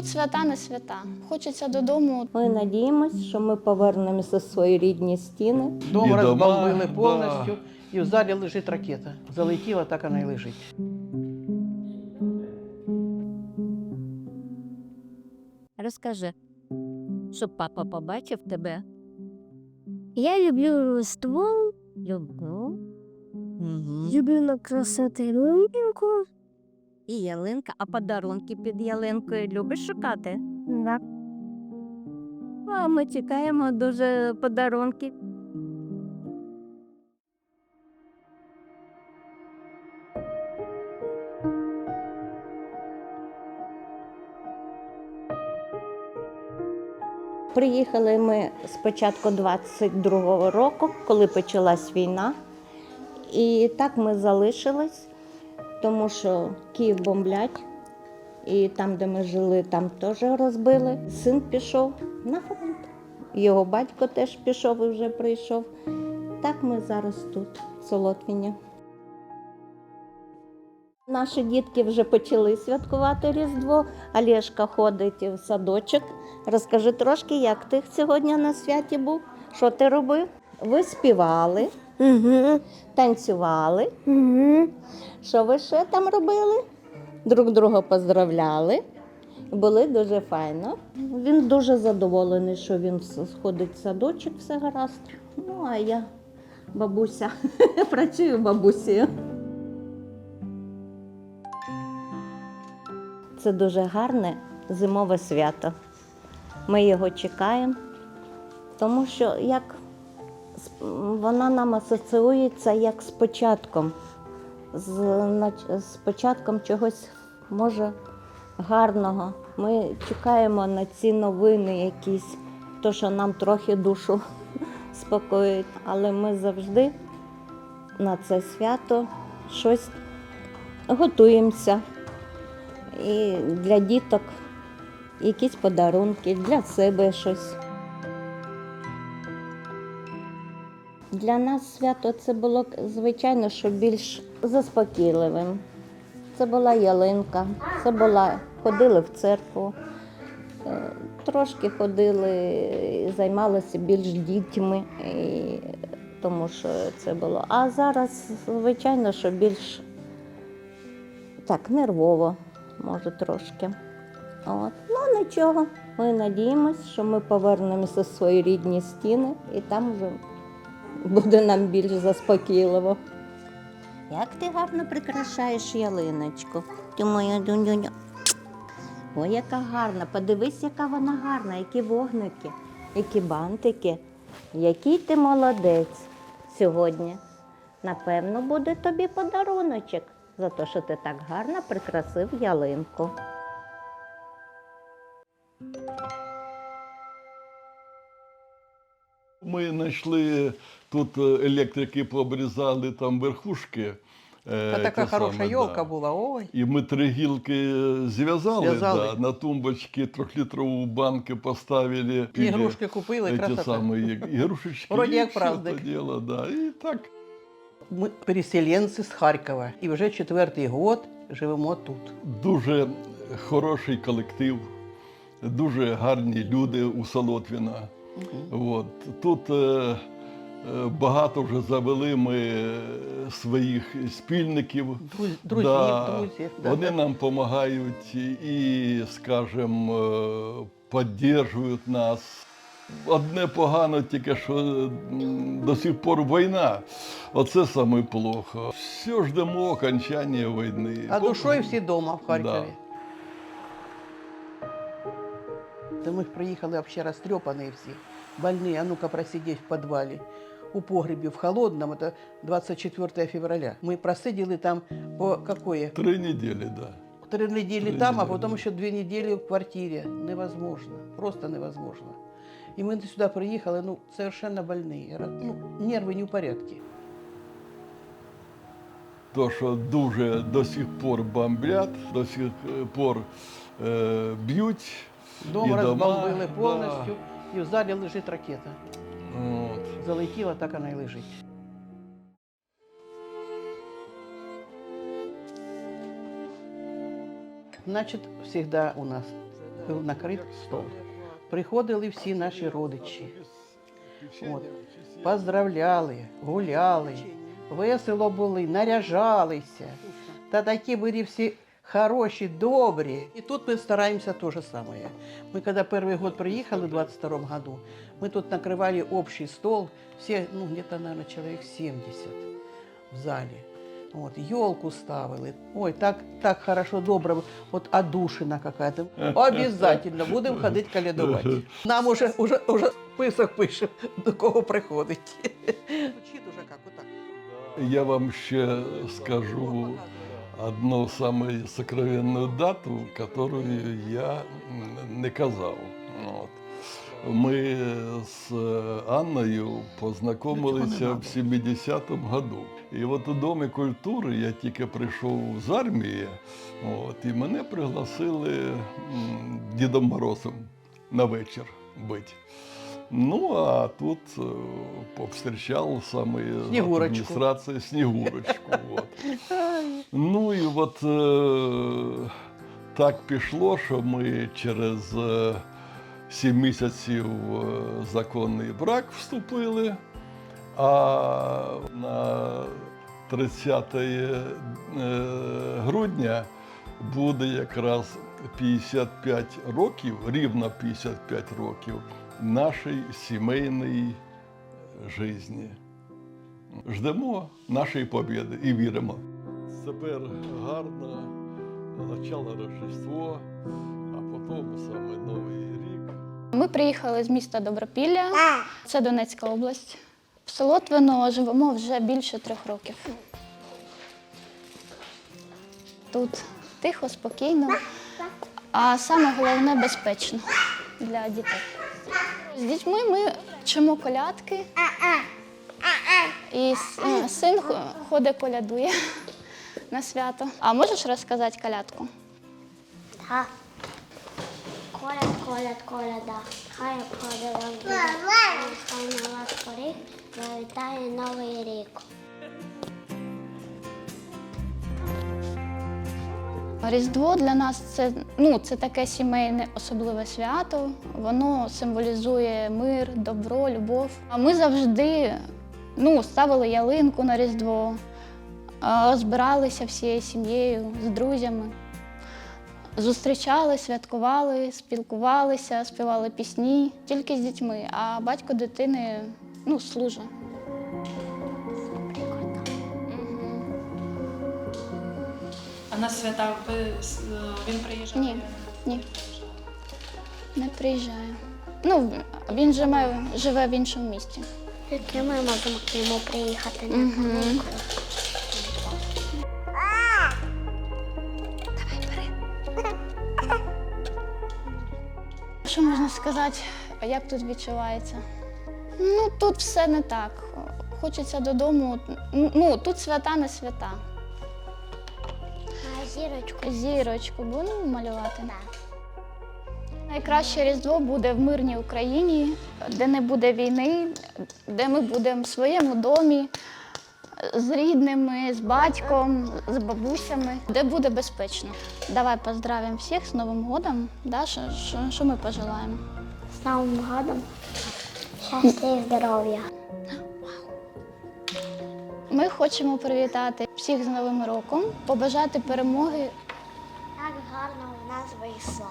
тут свята не свята. Хочеться додому. Ми надіємося, що ми повернемося в свої рідні стіни. Дом дома, розбомбили повністю, і в залі лежить ракета. Залетіла, так вона і лежить. Розкажи, щоб папа побачив тебе. Я люблю ствол, Люблю. люблю накрасити ялинку. І ялинка, а подарунки під ялинкою любиш шукати? Так. А ми чекаємо дуже подарунків. Приїхали ми спочатку 22-го року, коли почалась війна. І так ми залишились, тому що Київ бомблять. І там, де ми жили, там теж розбили. Син пішов на фронт. Його батько теж пішов і вже прийшов. Так ми зараз тут, в Солотвіні. Наші дітки вже почали святкувати Різдво. Олешка ходить в садочок. Розкажи трошки, як ти сьогодні на святі був? Що ти робив? Ви співали, Угу. танцювали. Угу. Що ви ще там робили? Друг друга поздравляли. Були дуже файно. Він дуже задоволений, що він сходить в садочок, все гаразд. Ну, а я бабуся, працюю бабусею. Це дуже гарне зимове свято. Ми його чекаємо, тому що як вона нам асоціюється як з початком, з, з початком чогось може гарного. Ми чекаємо на ці новини якісь, то, що нам трохи душу спокоїть. Але ми завжди на це свято щось готуємося. І для діток якісь подарунки, для себе щось. Для нас свято це було, звичайно, що більш заспокійливим. Це була ялинка, це була, ходили в церкву, е, трошки ходили, займалися більш дітьми, і, тому що це було. А зараз, звичайно, що більш так, нервово, може трошки. От. Ну нічого. Ми надіємося, що ми повернемося в свої рідні стіни і там вже буде нам більш заспокійливо. Як ти гарно прикрашаєш ялиночку, ти моя донюня. Ой, яка гарна. Подивись, яка вона гарна, які вогники, які бантики. Який ти молодець сьогодні. Напевно, буде тобі подаруночок за те, що ти так гарно прикрасив ялинку. Ми знайшли тут е, електрики пообрізали там верхушки. е, Та така хороша йолка да. була. Ой. І ми три гілки зв'язали. Да, на тумбочки трьохлітрову банки поставили. Ігрушки купили, красота. ігрушечки. Вроді як праздник. діло, да. І так Ми переселенці з Харкова. І вже четвертий год живемо тут. дуже хороший колектив, дуже гарні люди у Солотвіна. От. Тут е, е, багато вже завели ми е, своїх спільників. Друз- друзів, Да. друзів. да, Вони да. нам допомагають і, скажімо, підтримують нас. Одне погано тільки, що до сих пор війна. Оце саме плохо. Все ждемо окончання війни. А душою всі вдома в Харкові. Да. Та ми ж приїхали вообще растрепанные всі. Больні, а ну-ка просидеть в підвалі. У погребі в холодному, это 24 февраля. Ми просиділи там по какое? Три неділі, да. Три недели Три там, а недели, потом да. еще две недели в квартире. Невозможно, просто невозможно. И мы сюда приехали, ну, совершенно больные. Ра- Ну, нервы не в порядке. То, що дуже до сих пор бомблять, до сих пор е, б'ють. Дом І дома, розбомбили да. повністю, І в залі лежить ракета. От. Залетіла, так вона і лежить. Значит, всегда у нас був накрит стол. Приходили всі наші родичі. От. Поздравляли, гуляли, весело були, наряжалися. Та такі були всі хороші, добрі. І тут ми стараємося те же самое. Мы когда первый год приехали в 22 году, мы тут накрывали общий стол, все, ну, где-то, наверное, человек 70 в зале. Вот, елку ставили. Ой, так, так хорошо, добро. Вот одушина какая-то. Обязательно будемо ходити калядувати. Нам уже, уже, уже список пише, до кого приходить. Звучить уже як, отак. Я вам ще скажу одну самую сокровенную дату, которую я не казав. От. Ми з Анною познайомилися в 70-му году. І от у Домі культури я тільки прийшов з армії, от, і мене пригласили Дідом Морозом на вечір бити. Ну, а тут е, повстрічав саме Снігурочку. адміністрація Снігурочку. От. Ну і от е, так пішло, що ми через е, сім місяців е, законний брак вступили, а на 30 е, грудня буде якраз 55 років, рівно 55 років нашої сімейної житті. Ждемо нашої побіди і віримо. Тепер гарно, начало Рождество, а потім саме Новий рік. Ми приїхали з міста Добропілля, це Донецька область. В Солотвино живемо вже більше трьох років. Тут тихо, спокійно, а саме головне безпечно для дітей. З дітьми ми вчимо колядки. І е, син ходить колядує на свято. А можеш розказати колядку? Так. Коляд, коляд, коляда. Хай обходить вам. Хай на вас поріг. Завітає новий рік. Різдво для нас це, ну, це таке сімейне особливе свято. Воно символізує мир, добро, любов. А ми завжди ну, ставили ялинку на Різдво, збиралися всією сім'єю з друзями. Зустрічали, святкували, спілкувалися, співали пісні тільки з дітьми, а батько дитини ну, служить. А на свята ви, е, він приїжджав? Ні, ні. Не приїжджає. Ну, він живе, живе в іншому місті. Ми можемо к ньому приїхати на Мгм. канікули. Що можна сказати, як тут відчувається? Ну, тут все не так. Хочеться додому. Ну, тут свята не свята. Зірочку. Зірочку будемо малювати. Найкраще Різдво буде в мирній Україні, де не буде війни, де ми будемо в своєму домі з рідними, з батьком, з бабусями, де буде безпечно. Давай поздравимо всіх з Новим годом. Да, що, що, що ми пожелаємо? З Новим годом. Щастя і здоров'я. Ми хочемо привітати всіх з Новим роком, побажати перемоги Так гарно у нас вийшло.